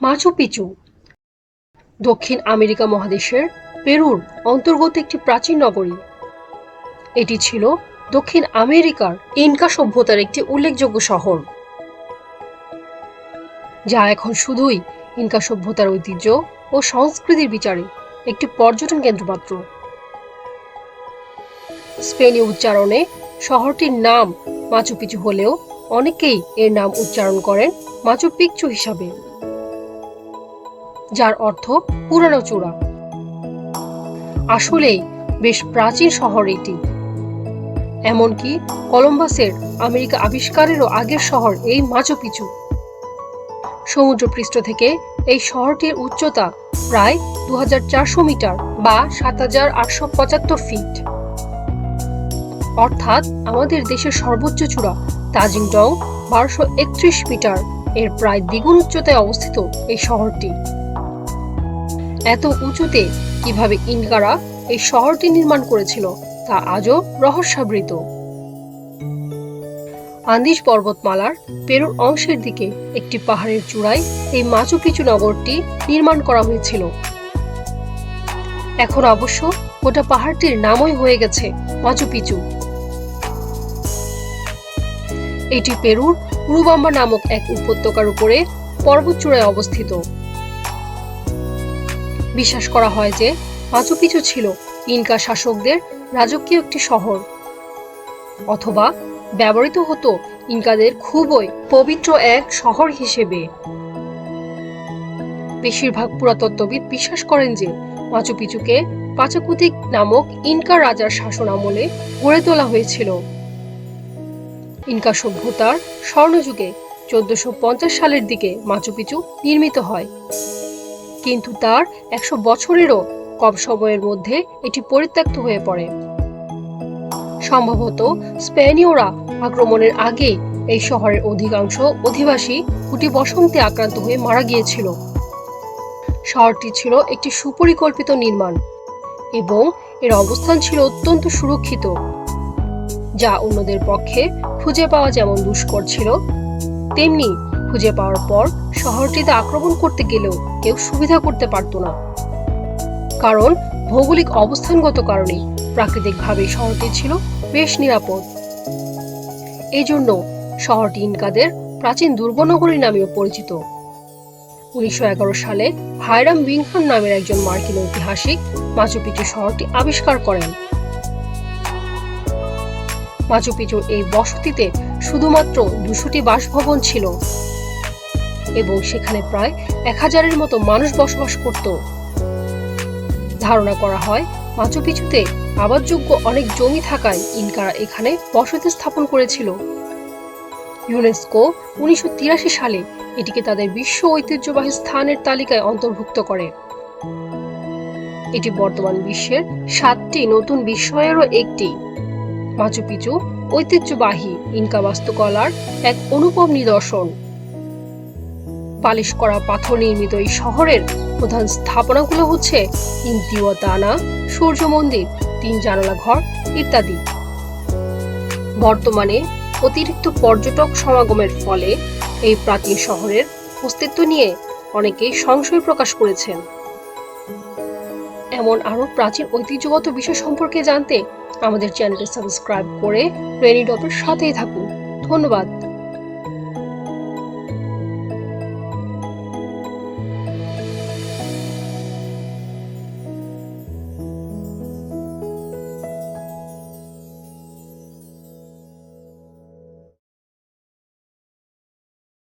Machu Picchu. দক্ষিণ America মহাদেশের পেরুর অন্তর্গত একটি প্রাচীন নগরী। এটি ছিল দক্ষিণ আমেরিকার ইনকা সভ্যতার একটি উল্লেখযোগ্য শহর। যা এখন শুধুই ইনকা সভ্যতার ঐতিহ্য ও সংস্কৃতির বিচারে একটি পর্যটন কেন্দ্র মাত্র স্পেনীয় উচ্চারণে শহরটির নাম মাচু পিচু হলেও অনেকেই এর নাম উচ্চারণ করেন মাচু পিকচু হিসাবে। যার অর্থ পুরানো চূড়া। আসলেই বেশ প্রাচীন শহর এটি। এমনকি কলম্বাসের আমেরিকা আবিষ্কারেরও আগের শহর এই মাচু পিচু। সমুদ্রপৃষ্ঠ থেকে এই শহরটির উচ্চতা প্রায় দুহাজার চারশো মিটার বা সাত হাজার আটশো পঁচাত্তর ফিট। অর্থাৎ আমাদের দেশের সর্বোচ্চ চূড়া তাজিংডং বারোশো মিটার, এর প্রায় দ্বিগুণ উচ্চতায় অবস্থিত এই শহরটি। এত উঁচুতে কীভাবে ইনকারা এই শহরটি নির্মাণ করেছিল, তা আজও রহস্যাবৃত। আন্দিজ পর্বতমালার পেরুর অংশের দিকে একটি পাহাড়ের চূড়ায় এই মাচু পিচু নগরটি নির্মাণ করা হয়েছিল। এখন অবশ্য গোটা পাহাড়টির নামই হয়ে গেছে মাচু পিচু এটি পেরুর উরুবাম্বা নামক এক উপত্যকার উপরে পর্বতচূড়ায় অবস্থিত। বিশ্বাস করা হয় যে মাচু পিচু ছিল ইনকা শাসকদের রাজকীয় একটি শহর। অথবা ব্যবহৃত হতো ইনকাদের খুবই পবিত্র এক শহর হিসেবে। বেশিরভাগ পুরাতত্ত্ববিদ বিশ্বাস করেন যে মাচু পিচুকে পাচাকুতিক নামক ইনকা রাজার শাসন আমলে গড়ে তোলা হয়েছিল। ইনকা সভ্যতার স্বর্ণযুগে চোদ্দশো সালের দিকে মাচু নির্মিত হয়। কিন্তু তার একশো বছরেরও কম সময়ের মধ্যে এটি পরিত্যক্ত হয়ে পড়ে। সম্ভবত স্পেনীয়রা আক্রমণের আগে এই শহরের অধিকাংশ অধিবাসী কুটি বসন্তে আক্রান্ত হয়ে মারা গিয়েছিল। শহরটি ছিল একটি সুপরিকল্পিত নির্মাণ এবং এর অবস্থান ছিল অত্যন্ত সুরক্ষিত, যা অন্যদের পক্ষে খুঁজে পাওয়া যেমন দুষ্কর ছিল, তেমনি খুঁজে পাওয়ার পর শহরটিতে আক্রমণ করতে গেলেও কেউ সুবিধা করতে পারত না। কারণ ভৌগোলিক অবস্থানগত কারণে প্রাকৃতিকভাবে শহরটি ছিল বেশ নিরাপদ। এই জন্য শহরটি ইনকাদের প্রাচীন দুর্গনগরী নামেও পরিচিত। উনিশশো এগারো সালে হায়রাম বিংহাম নামের একজন মার্কিন ঐতিহাসিক মাচু পিচু শহরটি আবিষ্কার করেন। মাচু পিচুর এই বসতিতে শুধুমাত্র দুশোটি বাসভবন ছিল। এবং সেখানে প্রায় এক হাজারের মতো মানুষ বসবাস করত। ধারণা করা হয় মাচু পিচুতে আবাদযোগ্য অনেক জমি থাকায় ইনকারা এখানে বসতি স্থাপন করেছিল। ইউনেস্কো উনিশশো সালে এটিকে তাদের বিশ্ব ঐতিহ্যবাহী স্থানের তালিকায় অন্তর্ভুক্ত করে। এটি বর্তমান বিশ্বের সাতটি নতুন বিস্ময়েরও একটি। মাচু ঐতিহ্যবাহী ইনকা বাস্তুকলার এক অনুপম নিদর্শন। পালিশ করা পাথর নির্মিত এই শহরের প্রধান স্থাপনাগুলো হচ্ছে ইন্তিওয়াতানা সূর্য মন্দির, তিন জানালা ঘর ইত্যাদি। বর্তমানে অতিরিক্ত পর্যটক সমাগমের ফলে এই প্রাচীন শহরের অস্তিত্ব নিয়ে অনেকেই সংশয় প্রকাশ করেছেন। এমন আরও প্রাচীন ঐতিহ্যগত বিষয় সম্পর্কে জানতে আমাদের চ্যানেলটি সাবস্ক্রাইব করে রেনি ডটের সাথেই থাকুন। ধন্যবাদ।